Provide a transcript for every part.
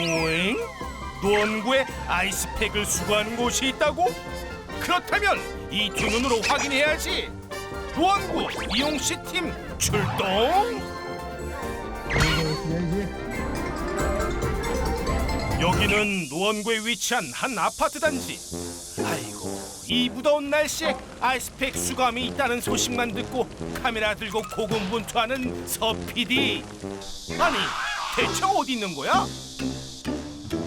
오잉? 노원구에 아이스팩을 수거한 곳이 있다고? 그렇다면 이 뒷눈으로 확인해야지. 노원구 이용시 팀 출동. 여기는 노원구에 위치한 한 아파트 단지. 아이고, 이 무더운 날씨에 아이스팩 수거함이 있다는 소식만 듣고 카메라 들고 고군분투하는 서 PD. 아니, 대체 어디 있는 거야?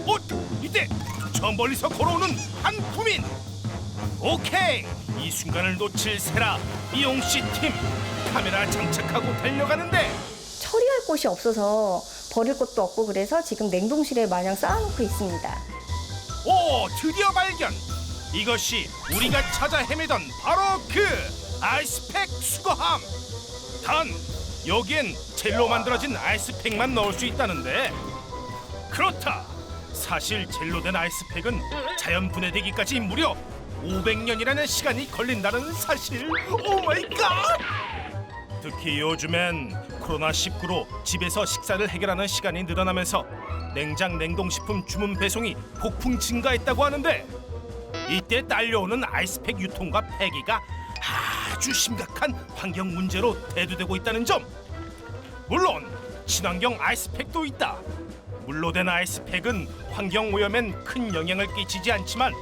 어, 이때 저 멀리서 걸어오는 한 구민. 오케이, 이 순간을 놓칠 세라 이용씨 팀 카메라 장착하고 달려가는데 처리할 곳이 없어서 버릴 곳도 없고 그래서 지금 냉동실에 마냥 쌓아놓고 있습니다. 오 드디어 발견! 이것이 우리가 찾아 헤매던 바로 그 아이스팩 수거함! 단 여기엔 젤로 만들어진 아이스팩만 넣을 수 있다는데! 그렇다! 사실 젤로 된 아이스팩은 자연 분해되기까지 무려 500년이라는 시간이 걸린다는 사실! 오 마이 갓! 특히 요즘엔 코로나19로 집에서 식사를 해결하는 시간이 늘어나면서 냉장 냉동식품 주문 배송이 폭풍 증가했다고 하는데 이때 딸려오는 아이스팩 유통과 폐기가 아주 심각한 환경 문제로 대두되고 있다는 점. 물론 친환경 아이스팩도 있다. 물로 된 아이스팩은 환경 오염엔 큰 영향을 끼치지 않지만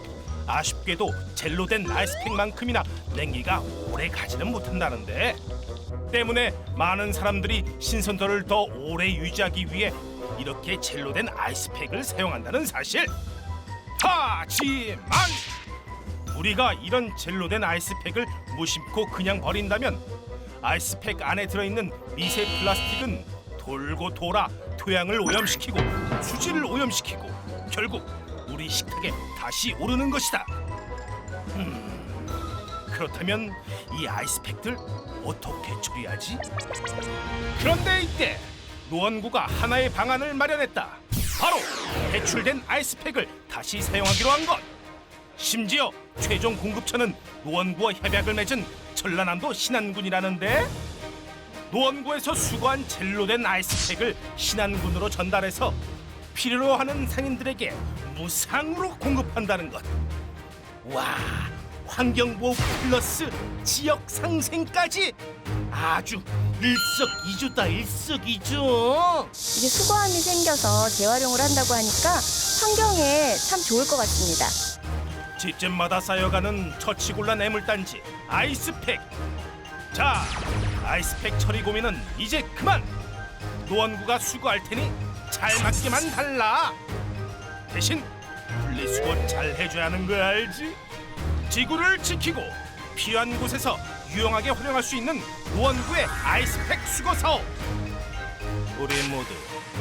아쉽게도 젤로 된 아이스팩만큼이나 냉기가 오래 가지는 못한다는데 때문에 많은 사람들이 신선도를 더 오래 유지하기 위해 이렇게 젤로 된 아이스팩을 사용한다는 사실. 하지만 우리가 이런 젤로 된 아이스팩을 무심코 그냥 버린다면 아이스팩 안에 들어있는 미세 플라스틱은 돌고 돌아 토양을 오염시키고 수질을 오염시키고 결국 우리 식탁에 다시 오르는 것이다. 그렇다면 이 아이스팩들 어떻게 처리하지? 그런데 이때 노원구가 하나의 방안을 마련했다. 바로 배출된 아이스팩을 다시 사용하기로 한 것. 심지어 최종 공급처는 노원구와 협약을 맺은 전라남도 신안군이라는데 노원구에서 수거한 젤로 된 아이스팩을 신안군으로 전달해서 필요로 하는 상인들에게 무상으로 공급한다는 것. 와 환경보호 플러스 지역 상생까지 아주 일석이조다 일석이조 이게 수거함이 생겨서 재활용을 한다고 하니까 환경에 참 좋을 것 같습니다. 집집마다 쌓여가는 처치곤란 애물단지 아이스팩 자 아이스팩 처리 고민은 이제 그만 노원구가 수거할 테니 잘 맞기만 달라 대신 분리수거 잘 해줘야 하는 거 알지? 지구를 지키고 필요한 곳에서 유용하게 활용할 수 있는 노원구의 아이스팩 수거 사업. 우리 모두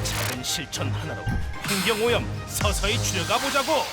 작은 실천 하나로 환경 오염 서서히 줄여가 보자고